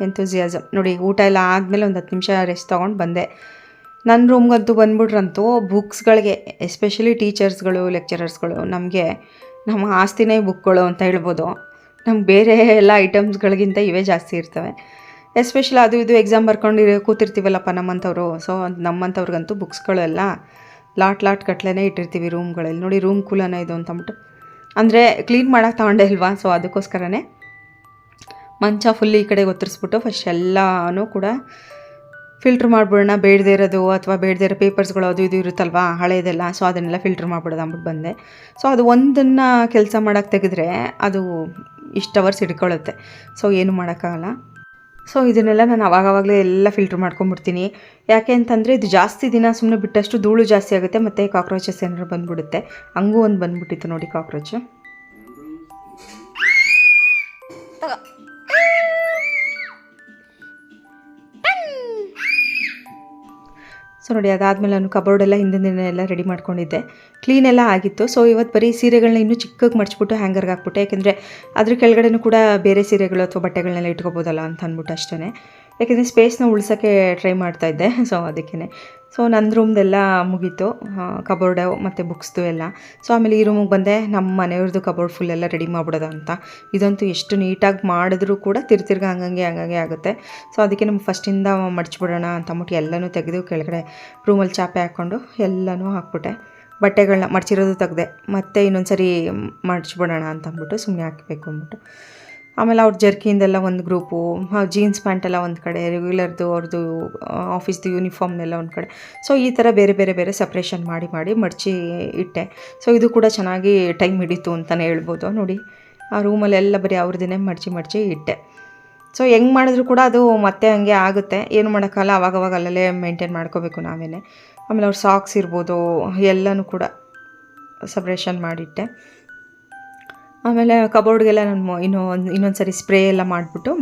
ಎಂತೂಸಿಯಾಸಮ್ ನೋಡಿ, ಊಟ ಎಲ್ಲ ಆದಮೇಲೆ ಒಂದು ಹತ್ತು ನಿಮಿಷ ರೆಸ್ಟ್ ತೊಗೊಂಡು ಬಂದೆ. ನನ್ನ ರೂಮ್ಗಂತೂ ಬಂದ್ಬಿಟ್ರಂತೂ ಬುಕ್ಸ್ಗಳಿಗೆ ಎಸ್ಪೆಷಲಿ ಟೀಚರ್ಸ್ಗಳು ಲೆಕ್ಚರರ್ಸ್ಗಳು ನಮಗೆ ನಮ್ಮ ಆಸ್ತಿನೇ ಬುಕ್ಗಳು ಅಂತ ಹೇಳ್ಬೋದು. ನಮ್ಗೆ ಬೇರೆ ಎಲ್ಲ ಐಟಮ್ಸ್ಗಳಿಗಿಂತ ಇವೇ ಜಾಸ್ತಿ ಇರ್ತವೆ. ಎಸ್ಪೆಷಲಿ ಅದು ಇದು ಎಕ್ಸಾಮ್ ಬರ್ಕೊಂಡು ಕೂತಿರ್ತೀವಲ್ಲಪ್ಪ ನಮ್ಮಂಥವ್ರು ಸೊ ನಮ್ಮಂಥವ್ರಿಗಂತೂ ಬುಕ್ಸ್ಗಳೆಲ್ಲ ಲಾಟ್ ಲಾಟ್ ಕಟ್ಲೇ ಇಟ್ಟಿರ್ತೀವಿ ರೂಮ್ಗಳಲ್ಲಿ ನೋಡಿ ರೂಮ್ ಕೂಲನ ಇದು ಅಂತ ಅಂದ್ಬಿಟ್ಟು. ಅಂದರೆ ಕ್ಲೀನ್ ಮಾಡೋಕ್ಕೆ ತಗೊಂಡೆ ಅಲ್ವಾ ಸೊ ಅದಕ್ಕೋಸ್ಕರನೇ ಮಂಚ ಫುಲ್ ಈ ಕಡೆಗೆ ಒತ್ತರಿಸ್ಬಿಟ್ಟು ಫಸ್ಟ್ ಎಲ್ಲನೂ ಕೂಡ ಫಿಲ್ಟ್ರ್ ಮಾಡಿಬಿಡೋಣ, ಬೇಡದೇ ಇರೋದು ಅಥವಾ ಬೇಡದೇ ಇರೋ ಪೇಪರ್ಸ್ಗಳು ಅದು ಇದು ಇರುತ್ತಲ್ವಾ ಹಳೆಯದೆಲ್ಲ ಸೊ ಅದನ್ನೆಲ್ಲ ಫಿಲ್ಟ್ರ್ ಮಾಡ್ಬಿಡೋದು ಅಂದ್ಬಿಟ್ಟು ಬಂದೆ. ಸೊ ಅದು ಒಂದನ್ನು ಕೆಲಸ ಮಾಡೋಕ್ಕೆ ತೆಗೆದ್ರೆ ಅದು ಇಷ್ಟು ಅವರ್ಸ್ ಹಿಡ್ಕೊಳ್ಳುತ್ತೆ ಸೊ ಏನು ಮಾಡೋಕ್ಕಾಗಲ್ಲ. ಸೊ ಇದನ್ನೆಲ್ಲ ನಾನು ಅವಾಗವಾಗಲೇ ಎಲ್ಲ ಫಿಲ್ಟ್ರ್ ಮಾಡ್ಕೊಂಬಿಡ್ತೀನಿ. ಯಾಕೆ ಅಂತಂದರೆ ಇದು ಜಾಸ್ತಿ ದಿನ ಸುಮ್ಮನೆ ಬಿಟ್ಟಷ್ಟು ಧೂಳು ಜಾಸ್ತಿ ಆಗುತ್ತೆ, ಮತ್ತು ಕಾಕ್ರೋಚಸ್ ಏನಾದ್ರು ಬಂದುಬಿಡುತ್ತೆ. ಹಂಗೂ ಒಂದು ಬಂದುಬಿಟ್ಟಿತ್ತು ನೋಡಿ ಕಾಕ್ರೋಚು. ಸೊ ನೋಡಿ, ಅದಾದಮೇಲೆ ನಾನು ಕಬೋರ್ಡ್ ಎಲ್ಲ ಹಿಂದಿನ ದಿನ ಎಲ್ಲ ರೆಡಿ ಮಾಡ್ಕೊಂಡಿದ್ದೆ. ಕ್ಲೀನ್ ಎಲ್ಲ ಆಗಿತ್ತು. ಸೊ ಇವತ್ತು ಬರೀ ಸೀರೆಗಳನ್ನ ಇನ್ನೂ ಚಿಕ್ಕಗೆ ಮಡ್ಚ್ಬಿಟ್ಟು ಹ್ಯಾಂಗರ್ಗೆ ಹಾಕ್ಬಿಟ್ಟೆ. ಯಾಕೆಂದರೆ ಅದ್ರ ಕೆಳಗಡೆನೂ ಕೂಡ ಬೇರೆ ಸೀರೆಗಳು ಅಥವಾ ಬಟ್ಟೆಗಳನ್ನೆಲ್ಲ ಇಟ್ಕೋಬೋದಲ್ಲ ಅಂತ ಅಂದ್ಬಿಟ್ಟು ಅಷ್ಟೇ ಯಾಕೆಂದರೆ ಸ್ಪೇಸ್ನ ಉಳ್ಸೋಕ್ಕೆ ಟ್ರೈ ಮಾಡ್ತಾಯಿದ್ದೆ ಸೊ ಅದಕ್ಕೇ ಸೊ ನನ್ನ ರೂಮ್ದೆಲ್ಲ ಮುಗೀತು. ಕಬೋರ್ಡು ಮತ್ತು ಬುಕ್ಸ್ದು ಎಲ್ಲ. ಸೊ ಆಮೇಲೆ ಈ ರೂಮಿಗೆ ಬಂದೆ. ನಮ್ಮ ಮನೆಯವ್ರದ್ದು ಕಬೋರ್ಡ್ ಫುಲ್ ಎಲ್ಲ ರೆಡಿ ಮಾಡಿಬಿಡೋದು ಅಂತ. ಇದಂತೂ ಎಷ್ಟು ನೀಟಾಗಿ ಮಾಡಿದ್ರೂ ಕೂಡ ತಿರ್ತಿರ್ಗ ಹಂಗಂಗೆ ಹಂಗಂಗೆ ಆಗುತ್ತೆ. ಸೊ ಅದಕ್ಕೆ ನಮ್ಮ ಫಸ್ಟಿಂದ ಮಡಚಿಬಿಡೋಣ ಅಂತ ಅಂದ್ಬಿಟ್ಟು ಎಲ್ಲನೂ ತೆಗೆದು ಕೆಳಗಡೆ ರೂಮಲ್ಲಿ ಚಾಪೆ ಹಾಕ್ಕೊಂಡು ಎಲ್ಲನೂ ಹಾಕ್ಬಿಟ್ಟೆ. ಬಟ್ಟೆಗಳನ್ನ ಮಡಚಿರೋದು ತೆಗೆದೆ. ಮತ್ತೆ ಇನ್ನೊಂದು ಸರಿ ಮಡಚಿಬಿಡೋಣ ಅಂತ ಅಂದ್ಬಿಟ್ಟು ಸುಮ್ಮನೆ ಹಾಕಬೇಕು ಅಂದ್ಬಿಟ್ಟು. ಆಮೇಲೆ ಅವ್ರ ಜರ್ಕಿಂದೆಲ್ಲ ಒಂದು ಗ್ರೂಪು ಜೀನ್ಸ್ ಪ್ಯಾಂಟ್ ಎಲ್ಲ ಒಂದು ಕಡೆ, ರೆಗ್ಯುಲರ್ದು ಅವ್ರದ್ದು ಆಫೀಸ್ದು ಯೂನಿಫಾರ್ಮ್ನೆಲ್ಲ ಒಂದು ಕಡೆ. ಸೊ, ಈ ಥರ ಬೇರೆ ಬೇರೆ ಬೇರೆ ಸಪ್ರೇಷನ್ ಮಾಡಿ ಮಾಡಿ ಮಡಚಿ ಇಟ್ಟೆ. ಸೊ, ಇದು ಕೂಡ ಚೆನ್ನಾಗಿ ಟೈಮ್ ಹಿಡಿತು ಅಂತಲೇ ಹೇಳ್ಬೋದು. ನೋಡಿ, ಆ ರೂಮಲ್ಲೆಲ್ಲ ಬರೀ ಅವ್ರದ್ದೇ ಮಡಚಿ ಮಡಚಿ ಇಟ್ಟೆ. ಸೊ, ಹೆಂಗೆ ಮಾಡಿದ್ರು ಕೂಡ ಅದು ಮತ್ತೆ ಹಂಗೆ ಆಗುತ್ತೆ. ಏನು ಮಾಡೋಕ್ಕಲ್ಲ, ಅವಾಗವಾಗ ಅಲ್ಲಲ್ಲೇ ಮೇಂಟೈನ್ ಮಾಡ್ಕೋಬೇಕು ನಾವೇನೆ. ಆಮೇಲೆ ಅವ್ರ ಸಾಕ್ಸ್ ಇರ್ಬೋದು, ಎಲ್ಲನೂ ಕೂಡ ಸಪ್ರೇಷನ್ ಮಾಡಿಟ್ಟೆ. ಆಮೇಲೆ ಕಬೋರ್ಡ್ಗೆಲ್ಲ ನಾನು ಇನ್ನೂ ಒಂದು ಇನ್ನೊಂದು ಸರಿ ಸ್ಪ್ರೇ ಎಲ್ಲ ಮಾಡಿಬಿಟ್ಟು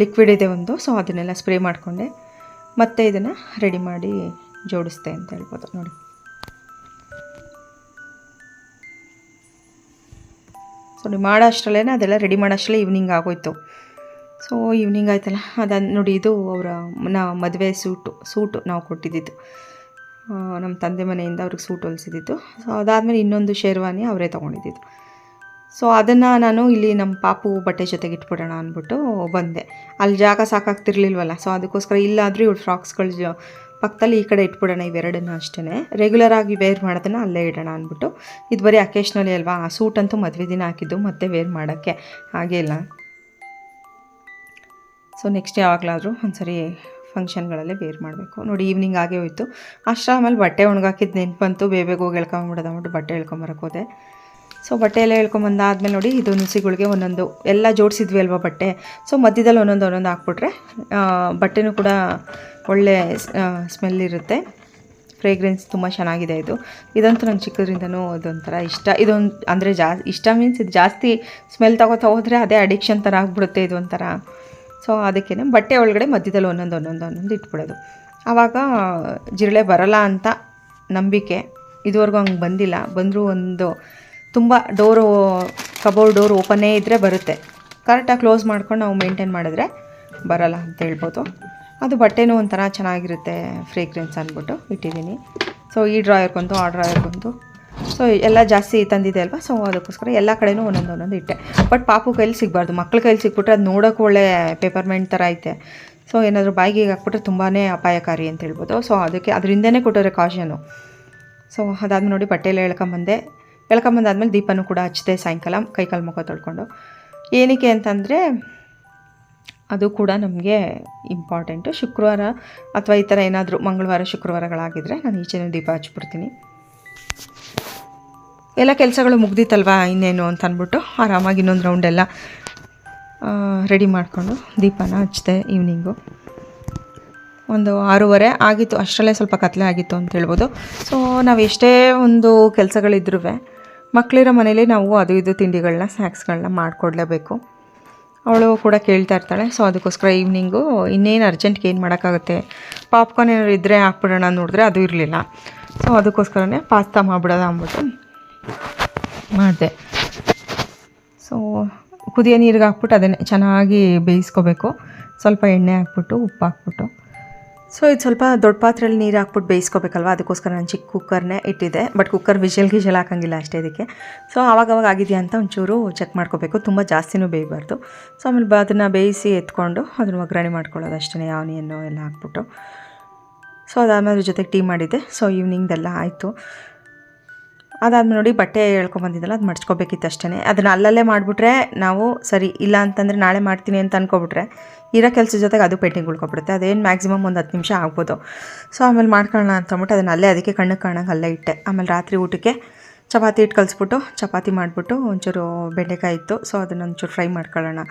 ಲಿಕ್ವಿಡ್ ಇದೆ ಒಂದು ಸೊ ಅದನ್ನೆಲ್ಲ ಸ್ಪ್ರೇ ಮಾಡಿಕೊಂಡೆ. ಮತ್ತೆ ಇದನ್ನು ರೆಡಿ ಮಾಡಿ ಜೋಡಿಸ್ದೆ ಅಂತ ಹೇಳ್ಬೋದು, ನೋಡಿ. ಸೊ ನೀವು ಮಾಡೋ ಅಷ್ಟರಲ್ಲೇ ಅದೆಲ್ಲ ರೆಡಿ ಮಾಡೋ ಅಷ್ಟರಲ್ಲೇ ಈವ್ನಿಂಗ್ ಆಗೋಯ್ತು. ಸೊ ಈವ್ನಿಂಗ್ ಆಯ್ತಲ್ಲ ಅದನ್ನು ನೋಡಿ ಇದು ಅವರ ನಾ ಮದುವೆ ಸೂಟು ಸೂಟು ನಾವು ಕೊಟ್ಟಿದ್ದಿದ್ದು. ನಮ್ಮ ತಂದೆ ಮನೆಯಿಂದ ಅವ್ರಿಗೆ ಸೂಟ್ ಹೊಲಿಸಿದ್ದು ಸೊ ಅದಾದಮೇಲೆ ಇನ್ನೊಂದು ಶೇರ್ವಾನಿ ಅವರೇ ತೊಗೊಂಡಿದ್ದು ಸೊ ಅದನ್ನು ನಾನು ಇಲ್ಲಿ ನಮ್ಮ ಪಾಪು ಬಟ್ಟೆ ಜೊತೆಗೆ ಇಟ್ಬಿಡೋಣ ಅಂದ್ಬಿಟ್ಟು ಬಂದೆ. ಅಲ್ಲಿ ಜಾಗ ಸಾಕಾಗ್ತಿರ್ಲಿಲ್ವಲ್ಲ ಸೊ ಅದಕ್ಕೋಸ್ಕರ ಇಲ್ಲಾದರೂ ಇವ್ರು ಫ್ರಾಕ್ಸ್ಗಳು ಪಕ್ಕದಲ್ಲಿ ಈ ಕಡೆ ಇಟ್ಬಿಡೋಣ ಇವೆರಡನ್ನೂ ಅಷ್ಟೇ ರೆಗ್ಯುಲರ್ ಆಗಿ ವೇರ್ ಮಾಡೋದನ್ನು ಅಲ್ಲೇ ಇಡೋಣ ಅಂದ್ಬಿಟ್ಟು ಇದು ಬರೀ ಅಕೇಶ್ನಲಿ ಅಲ್ವಾ, ಆ ಸೂಟ್ ಅಂತೂ ಮದುವೆ ದಿನ ಹಾಕಿದ್ದು, ಮತ್ತೆ ವೇರ್ ಮಾಡೋಕ್ಕೆ. ಹಾಗೇ ಇಲ್ಲ. ಸೊ ನೆಕ್ಸ್ಟ್ ಯಾವಾಗಲಾದರೂ ಒಂದ್ಸರಿ ಫಂಕ್ಷನ್ಗಳಲ್ಲೇ ವೇರ್ ಮಾಡಬೇಕು. ನೋಡಿ ಈವ್ನಿಂಗ್ ಆಗೇ ಹೋಯಿತು. ಅಷ್ಟು ಆಮೇಲೆ ಬಟ್ಟೆ ಒಣಗಾಕಿದ್ದು ನೆನ್ಪು ಬಂತು ಬೇಗ ಹೋಗಿ ಎಳ್ಕೊಂಬಿಡೋದು ಅಂದ್ಬಿಟ್ಟು ಬಟ್ಟೆ ಎಳ್ಕೊಂಬರಕ್ಕೆ ಹೋದೆ. ಸೊ ಬಟ್ಟೆ ಎಲ್ಲ ಎಳ್ಕೊಂಬಂದಾದ್ಮೇಲೆ ನೋಡಿ ಇದು ನುಸಿಗಳಿಗೆ ಒಂದೊಂದು ಎಲ್ಲ ಜೋಡಿಸಿದ್ವಿ ಅಲ್ವಾ ಬಟ್ಟೆ. ಸೊ ಮಧ್ಯದಲ್ಲಿ ಒಂದೊಂದು ಒಂದೊಂದು ಹಾಕ್ಬಿಟ್ರೆ ಬಟ್ಟೆನೂ ಕೂಡ ಒಳ್ಳೆ ಸ್ಮೆಲ್ ಇರುತ್ತೆ. ಫ್ರೇಗ್ರೆನ್ಸ್ ತುಂಬ ಚೆನ್ನಾಗಿದೆ ಇದು. ಇದಂತೂ ನಂಗೆ ಚಿಕ್ಕದ್ರಿಂದನೂ ಅದೊಂಥರ ಇಷ್ಟ. ಇದೊಂದು, ಅಂದರೆ ಜಾ, ಇಷ್ಟ ಮೀನ್ಸ್ ಇದು ಜಾಸ್ತಿ ಸ್ಮೆಲ್ ತಗೋತಾ ಹೋದರೆ ಅದೇ ಅಡಿಕ್ಷನ್ ಥರ ಆಗ್ಬಿಡುತ್ತೆ ಇದು ಒಂಥರ. ಸೊ ಅದಕ್ಕೇ ಬಟ್ಟೆ ಒಳಗಡೆ ಮಧ್ಯದಲ್ಲಿ ಒಂದೊಂದು ಒಂದೊಂದು ಒಂದೊಂದು ಇಟ್ಬಿಡೋದು. ಆವಾಗ ಜಿರಳೆ ಬರಲ್ಲ ಅಂತ ನಂಬಿಕೆ ಇದುವರೆಗೂ ಹಂಗೆ ಬಂದಿಲ್ಲ. ಬಂದರೂ ಒಂದು ತುಂಬ ಡೋರು, ಕಬೋರ್ಡ್ ಡೋರ್ ಓಪನ್ನೇ ಇದ್ದರೆ ಬರುತ್ತೆ. ಕರೆಕ್ಟಾಗಿ ಕ್ಲೋಸ್ ಮಾಡ್ಕೊಂಡು ನಾವು ಮೇಂಟೈನ್ ಮಾಡಿದ್ರೆ ಬರಲ್ಲ ಅಂತ ಹೇಳ್ಬೋದು. ಅದು ಬಟ್ಟೆನೂ ಒಂಥರ ಚೆನ್ನಾಗಿರುತ್ತೆ, ಫ್ರೇಗ್ರೆನ್ಸ್ ಅಂದ್ಬಿಟ್ಟು ಇಟ್ಟಿದ್ದೀನಿ. ಸೊ ಈ ಡ್ರಾಯರ್ಗೊಂದು ಆ ಡ್ರಾಯರ್ಗೊಂದು ಸೊ ಎಲ್ಲ ಜಾಸ್ತಿ ತಂದಿದೆ ಅಲ್ವಾ? ಸೊ ಅದಕ್ಕೋಸ್ಕರ ಎಲ್ಲ ಕಡೆನೂ ಒಂದೊಂದು ಒಂದೊಂದು ಇಟ್ಟೆ. ಬಟ್ ಪಾಪು ಕೈಲಿ ಸಿಗಬಾರ್ದು. ಮಕ್ಳ ಕೈಲಿ ಸಿಕ್ಬಿಟ್ರೆ ಅದು ನೋಡೋಕೆ ಒಳ್ಳೆ ಪೇಪರ್ಮೆಂಟ್ ಥರ ಐತೆ. ಸೊ ಏನಾದರೂ ಬಾಯಿಗೆ ಹಾಕ್ಬಿಟ್ರೆ ತುಂಬಾ ಅಪಾಯಕಾರಿ ಅಂತ ಹೇಳ್ಬೋದು. ಸೊ ಅದಕ್ಕೆ ಅದರಿಂದನೇ ಕೊಟ್ಟಿರೋ ಕಾಶನು ಸೊ ಅದಾದ್ಮೇಲೆ ನೋಡಿ ಬಟ್ಟೆ ಎಲ್ಲ ಎಳ್ಕೊಂಬಂದೆ ಎಳ್ಕೊಂಬಂದಾದ್ಮೇಲೆ ದೀಪನೂ ಕೂಡ ಹಚ್ಚಿದೆ ಸಾಯಂಕಾಲ, ಕೈಕಾಲು ಮುಖ ತೊಳ್ಕೊಂಡು. ಏನಕ್ಕೆ ಅಂತಂದರೆ, ಅದು ಕೂಡ ನಮಗೆ ಇಂಪಾರ್ಟೆಂಟು ಶುಕ್ರವಾರ ಅಥವಾ ಈ ಥರ ಏನಾದರೂ ಮಂಗಳವಾರ ಶುಕ್ರವಾರಗಳಾಗಿದ್ದರೆ ನಾನು ಈಚೆನೂ ದೀಪ ಹಚ್ಚಿಬಿಡ್ತೀನಿ. ಎಲ್ಲ ಕೆಲಸಗಳು ಮುಗ್ದಿತ್ತಲ್ವಾ ಇನ್ನೇನು ಅಂತ ಅಂದ್ಬಿಟ್ಟು ಆರಾಮಾಗಿ ಇನ್ನೊಂದು ರೌಂಡೆಲ್ಲ ರೆಡಿ ಮಾಡಿಕೊಂಡು ದೀಪನ ಹಚ್ಚಿದೆ ಈವ್ನಿಂಗು ಒಂದು ಆರೂವರೆ ಆಗಿತ್ತು, ಅಷ್ಟರಲ್ಲೇ ಸ್ವಲ್ಪ ಕತ್ಲೆ ಆಗಿತ್ತು ಅಂತ ಹೇಳ್ಬೋದು. ಸೊ ನಾವು ಎಷ್ಟೇ ಒಂದು ಕೆಲಸಗಳಿದ್ರೂ ಮಕ್ಕಳಿರೋ ಮನೇಲಿ ನಾವು ಅದು ಇದು ತಿಂಡಿಗಳನ್ನ ಸ್ನ್ಯಾಕ್ಸ್ಗಳನ್ನ ಮಾಡಿಕೊಡ್ಲೇಬೇಕು. ಅವಳು ಕೂಡ ಕೇಳ್ತಾ ಇರ್ತಾಳೆ, ಸೊ, ಅದಕ್ಕೋಸ್ಕರ ಈವ್ನಿಂಗು ಇನ್ನೇನು ಅರ್ಜೆಂಟ್ಗೆ ಏನು ಮಾಡೋಕ್ಕಾಗುತ್ತೆ? ಪಾಪ್ಕಾರ್ನ್ ಏನಾದ್ರು ಇದ್ದರೆ ಹಾಕ್ಬಿಡೋಣ ನೋಡಿದ್ರೆ ಅದು ಇರಲಿಲ್ಲ. ಸೊ, ಅದಕ್ಕೋಸ್ಕರನೇ ಪಾಸ್ತಾ ಮಾಡಿಬಿಡೋದು ಅಂದ್ಬಿಟ್ಟು ಮಾಡಿದೆ. ಸೊ, ಕುದಿಯೋ ನೀರಿಗೆ ಹಾಕ್ಬಿಟ್ಟು ಅದನ್ನೇ ಚೆನ್ನಾಗಿ ಬೇಯಿಸ್ಕೋಬೇಕು. ಸ್ವಲ್ಪ ಎಣ್ಣೆ ಹಾಕ್ಬಿಟ್ಟು, ಉಪ್ಪು ಹಾಕ್ಬಿಟ್ಟು. ಸೊ ಇದು ಸ್ವಲ್ಪ ದೊಡ್ಡ ಪಾತ್ರೆಯಲ್ಲಿ ನೀರು ಹಾಕ್ಬಿಟ್ಟು ಬೇಯಿಸ್ಕೋಬೇಕಲ್ವ? ಅದಕ್ಕೋಸ್ಕರ ನಾನು ಚಿಕ್ಕ ಕುಕ್ಕರ್ನೇ ಇಟ್ಟಿದ್ದೆ. ಬಟ್ ಕುಕ್ಕರ್ ವಿಷಲ್ ಗಿಷಲ್ ಹಾಕಂಗಿಲ್ಲ ಅಷ್ಟೇ ಇದಕ್ಕೆ. ಸೊ ಆವಾಗವಾಗ ಆಗಿದೆಯಾ ಅಂತ ಒಂಚೂರು ಚೆಕ್ ಮಾಡ್ಕೋಬೇಕು. ತುಂಬ ಜಾಸ್ತಿನೂ ಬೇಯಬಾರ್ದು. ಸೊ ಆಮೇಲೆ ಬ ಅದನ್ನು ಬೇಯಿಸಿ ಎತ್ಕೊಂಡು ಅದನ್ನು ಒಗ್ಗರಣೆ ಮಾಡ್ಕೊಳ್ಳೋದು ಅಷ್ಟೇ ಯಾವನಿಯನ್ನು ಎಲ್ಲ ಹಾಕ್ಬಿಟ್ಟು. ಸೊ ಅದಾದಮೇಲೆ ಜೊತೆಗೆ ಟೀ ಮಾಡಿದ್ದೆ. ಸೊ ಈವ್ನಿಂಗ್ದೆಲ್ಲ ಆಯಿತು. ಅದಾದ್ಮೇಲೆ ನೋಡಿ ಬಟ್ಟೆ ಹೇಳ್ಕೊಂಬಂದಿದ್ದಲ್ಲ ಅದು ಮಡ್ಚ್ಕೋಬೇಕಿತ್ತು ಅಷ್ಟೇ ಅದನ್ನು ಅಲ್ಲಲ್ಲೇ ಮಾಡಿಬಿಟ್ರೆ ನಾವು ಸರಿ, ಇಲ್ಲ ಅಂತಂದರೆ ನಾಳೆ ಮಾಡ್ತೀನಿ ಅಂತ ಅಂದ್ಕೊಬಿಟ್ರೆ ಇರೋ ಕೆಲಸದ ಜೊತೆಗೆ ಅದು ಪೇಂಟಿಂಗ್ ಉಳ್ಕೊಬಿಡುತ್ತೆ. ಅದೇನು ಮ್ಯಾಕ್ಸಿಮಮ್ ಒಂದು ಹತ್ತು ನಿಮಿಷ ಆಗ್ಬೋದು. ಸೊ ಆಮೇಲೆ ಮಾಡ್ಕೊಳ್ಳೋಣ ಅಂತಂದ್ಬಿಟ್ಟು ಅದನ್ನು ಅಲ್ಲೇ ಅದಕ್ಕೆ ಕಣ್ಣಿಗೆ ಕಾಣಂಗೆ ಅಲ್ಲೇ ಇಟ್ಟೆ. ಆಮೇಲೆ ರಾತ್ರಿ ಊಟಕ್ಕೆ ಚಪಾತಿ ಇಟ್ಟು ಕಲಿಸ್ಬಿಟ್ಟು ಚಪಾತಿ ಮಾಡಿಬಿಟ್ಟು ಒಂಚೂರು ಬೆಂಡೆಕಾಯಿ ಇತ್ತು. ಸೊ ಅದನ್ನು ಒಂಚೂರು ಫ್ರೈ ಮಾಡ್ಕೊಳ್ಳೋಣ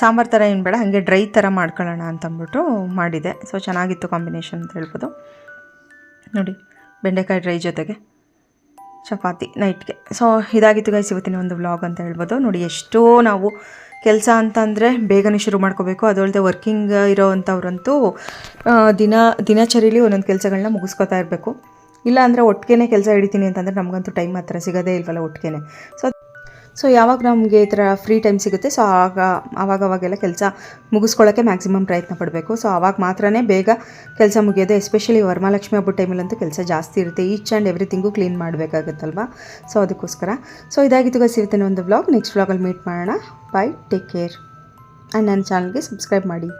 ಸಾಂಬಾರು ಥರ ಏನು ಬೇಡ, ಹಾಗೆ ಡ್ರೈ ಥರ ಮಾಡ್ಕೊಳ್ಳೋಣ ಅಂತಂದ್ಬಿಟ್ಟು ಮಾಡಿದೆ. ಸೊ ಚೆನ್ನಾಗಿತ್ತು ಕಾಂಬಿನೇಷನ್ ಅಂತ ಹೇಳ್ಬೋದು. ನೋಡಿ ಬೆಂಡೆಕಾಯಿ ಡ್ರೈ ಜೊತೆಗೆ. ಚಪಾತಿ ನೈಟ್ಗೆ. ಸೊ ಇದಾಗಿತ್ತು ಗೈಸ್ ಇವತ್ತಿನ ಒಂದು ವ್ಲಾಗ್ ಅಂತ ಹೇಳ್ಬೋದು. ನೋಡಿ, ಎಷ್ಟೋ ನಾವು ಕೆಲಸ ಅಂತಂದರೆ ಬೇಗನೆ ಶುರು ಮಾಡ್ಕೋಬೇಕು. ಅದಲ್ಲದೆ ವರ್ಕಿಂಗ್ ಇರೋವಂಥವ್ರಂತೂ ದಿನ, ದಿನಚರಿಲಿ ಒಂದೊಂದು ಕೆಲಸಗಳನ್ನ ಮುಗಿಸ್ಕೊತಾ ಇರಬೇಕು. ಇಲ್ಲ ಅಂದರೆ ಒಟ್ಟಿಗೆ ಕೆಲಸ ಹಿಡಿತೀನಿ ಅಂತಂದರೆ ನಮಗಂತೂ ಟೈಮ್ ಹತ್ರ ಸಿಗೋದೇ ಇಲ್ವಲ್ಲ ಒಟ್ಟಿಗೆ ಸೊ ಸೊ ಯಾವಾಗ ನಮಗೆ ಈ ಥರ ಫ್ರೀ ಟೈಮ್ ಸಿಗುತ್ತೆ ಸೊ ಆವಾಗ ಅವಾಗೆಲ್ಲ ಕೆಲಸ ಮುಗಿಸ್ಕೊಳ್ಳೋಕ್ಕೆ ಮ್ಯಾಕ್ಸಿಮಮ್ ಪ್ರಯತ್ನ ಪಡಬೇಕು. ಸೊ ಆವಾಗ ಮಾತ್ರನೇ ಬೇಗ ಕೆಲಸ ಮುಗಿಯೋದು ಎಸ್ಪೆಷಲಿ ವರಮಹಾಲಕ್ಷ್ಮಿ ಹಬ್ಬದ ಟೈಮಲ್ಲಂತೂ ಕೆಲಸ ಜಾಸ್ತಿ ಇರುತ್ತೆ. ಈಚ್ ಆ್ಯಂಡ್ ಎವ್ರಿಥಿಂಗು ಕ್ಲೀನ್ ಮಾಡಬೇಕಾಗುತ್ತಲ್ವಾ? ಸೊ ಅದಕ್ಕೋಸ್ಕರ. ಸೊ ಇದಾಗಿತ್ತು ಇವತ್ತಿನ ಒಂದು ಬ್ಲಾಗ್ ನೆಕ್ಸ್ಟ್ ವ್ಲಾಗಲ್ಲಿ ಮೀಟ್ ಮಾಡೋಣ. ಬೈ ಟೇಕ್ ಕೇರ್ ಆ್ಯಂಡ್ ನನ್ನ ಚಾನಲ್ಗೆ ಸಬ್ಸ್ಕ್ರೈಬ್ ಮಾಡಿ.